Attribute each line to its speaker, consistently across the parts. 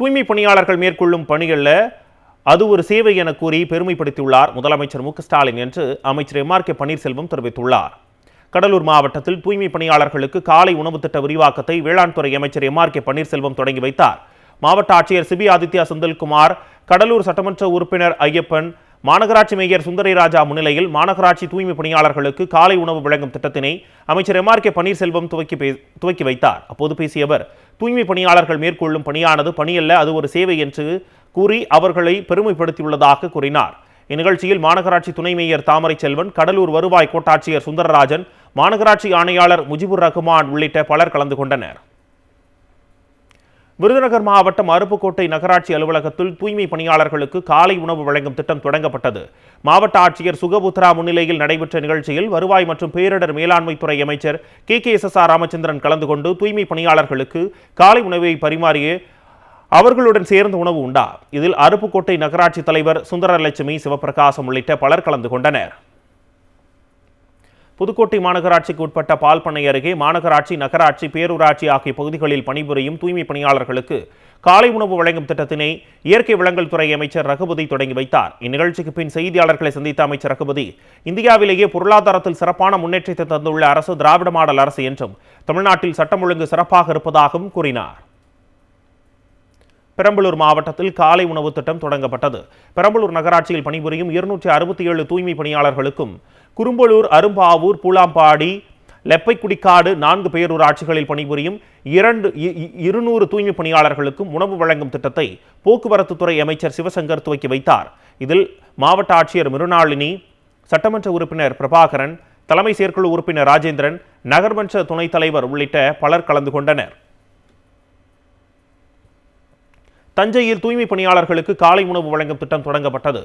Speaker 1: தூய்மை பணியாளர்கள் மேற்கொள்ளும் பணிகளில் அது ஒரு சேவை என கூறி பெருமைப்படுத்தியுள்ளார் முதலமைச்சர் மு ஸ்டாலின் என்று அமைச்சர் எம் ஆர் கே பன்னீர்செல்வம் தெரிவித்துள்ளார் கடலூர் மாவட்டத்தில் தூய்மை பணியாளர்களுக்கு காலை உணவு திட்ட விரிவாக்கத்தை வேளாண் துறை அமைச்சர் எம் ஆர் கே பன்னீர்செல்வம் தொடங்கி வைத்தார் மாவட்ட ஆட்சியர் சிபி ஆதித்யா செந்தில்குமார் கடலூர் சட்டமன்ற உறுப்பினர் ஐயப்பன் மாநகராட்சி மேயர் சுந்தரி ராஜா முன்னிலையில் மாநகராட்சி தூய்மை பணியாளர்களுக்கு காலை உணவு வழங்கும் திட்டத்தினை அமைச்சர் எம் ஆர் கே பன்னீர்செல்வம் துவக்கி துவக்கி வைத்தார் அப்போது பேசிய அவர் தூய்மை பணியாளர்கள் மேற்கொள்ளும் பணியானது பணியல்ல அது ஒரு சேவை என்று கூறி அவர்களை பெருமைப்படுத்தியுள்ளதாக கூறினார் இந்நிகழ்ச்சியில் மாநகராட்சி துணை மேயர் தாமரை செல்வன் கடலூர் வருவாய் கோட்டாட்சியர் சுந்தரராஜன் மாநகராட்சி ஆணையாளர் முஜிபுர் ரஹ்மான் உள்ளிட்ட பலர் கலந்து கொண்டனர் விருதுநகர் மாவட்டம் அருப்புக்கோட்டை நகராட்சி அலுவலகத்தில் தூய்மை பணியாளர்களுக்கு காலை உணவு வழங்கும் திட்டம் தொடங்கப்பட்டது மாவட்ட ஆட்சியர் சுகபுத்ரா முன்னிலையில் நடைபெற்ற நிகழ்ச்சியில் வருவாய் மற்றும் பேரிடர் மேலாண்மைத்துறை அமைச்சர் K K S S R Ramachandran கலந்து கொண்டு தூய்மை பணியாளர்களுக்கு காலை உணவை பரிமாறிய அவர்களுடன் சேர்ந்த உணவு உண்டா இதில் அருப்புக்கோட்டை நகராட்சி தலைவர் சுந்தரலட்சுமி சிவபிரகாசம் உள்ளிட்ட பலர் கலந்து கொண்டனர் புதுக்கோட்டை மாநகராட்சிக்கு உட்பட்ட பால் பண்ணை அருகே மாநகராட்சி நகராட்சி பேரூராட்சி ஆகிய பகுதிகளில் பணிபுரியும் தூய்மை பணியாளர்களுக்கு காலை உணவு வழங்கும் திட்டத்தினை இயற்கை வளங்கள் துறை அமைச்சர் ரகுபதி தொடங்கி வைத்தார் இந்நிகழ்ச்சிக்கு பின் செய்தியாளர்களை சந்தித்த அமைச்சர் ரகுபதி இந்தியாவிலேயே பொருளாதாரத்தில் சிறப்பான முன்னேற்றத்தை தந்துள்ள அரசு திராவிட மாடல் அரசு என்றும் தமிழ்நாட்டில் சட்டம் ஒழுங்கு சிறப்பாக இருப்பதாகவும் கூறினார் பெரம்பலூர் மாவட்டத்தில் காலை உணவு திட்டம் தொடங்கப்பட்டது பெரம்பலூர் நகராட்சியில் பணிபுரியும் இருநூற்றி அறுபத்தி ஏழு தூய்மை பணியாளர்களுக்கும் குறும்பலூர் அரும்பாவூர் பூலாம்பாடி லெப்பைக்குடிக்காடு நான்கு பேரூராட்சிகளில் பணிபுரியும் இரண்டு இருநூறு தூய்மை பணியாளர்களுக்கும் உணவு வழங்கும் திட்டத்தை போக்குவரத்துத்துறை அமைச்சர் சிவசங்கர் துவக்கி வைத்தார் இதில் மாவட்ட ஆட்சியர் மிருணாளினி சட்டமன்ற உறுப்பினர் பிரபாகரன் தலைமை செயற்குழு உறுப்பினர் ராஜேந்திரன் நகர்மன்ற துணைத் தலைவர் உள்ளிட்ட பலர் கலந்து கொண்டனர் தஞ்சையில் தூய்மை பணியாளர்களுக்கு காலை உணவு வழங்கும் திட்டம் தொடங்கப்பட்டது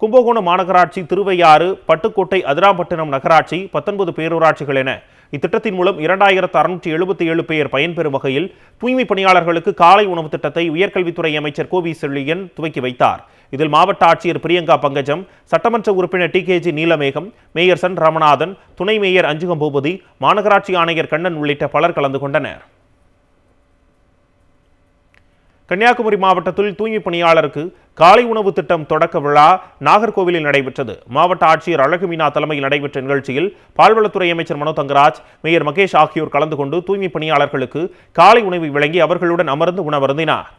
Speaker 1: கும்பகோணம் மாநகராட்சி திருவையாறு பட்டுக்கோட்டை அதிராம்பட்டினம் நகராட்சி பத்தொன்பது பேரூராட்சிகள் என இத்திட்டத்தின் மூலம் இரண்டாயிரத்து அறுநூற்றி எழுபத்தி ஏழு பேர் பயன்பெறும் வகையில் தூய்மை பணியாளர்களுக்கு காலை உணவு திட்டத்தை உயர்கல்வித்துறை அமைச்சர் கோவி செல்லியன் துவக்கி வைத்தார் இதில் மாவட்ட ஆட்சியர் பிரியங்கா பங்கஜம் சட்டமன்ற உறுப்பினர் D K G Neelamegam mayor Sun ரமநாதன் துணை மேயர் அஞ்சுகம்பூபதி மாநகராட்சி ஆணையர் கண்ணன் உள்ளிட்ட பலர் கலந்து கொண்டனர் கன்னியாகுமரி மாவட்டத்தில் தூய்மை பணியாளருக்கு காலை உணவு திட்டம் தொடக்க விழா நாகர்கோவிலில் நடைபெற்றது மாவட்ட ஆட்சியர் அழகுமீனா தலைமையில் நடைபெற்ற நிகழ்ச்சியில் பால்வளத்துறை அமைச்சர் மனோ தங்கராஜ் மேயர் மகேஷ் ஆகியோர் கலந்து கொண்டு தூய்மை பணியாளர்களுக்கு காலை உணவு வழங்கி அவர்களுடன் அமர்ந்து உணவருந்தினார்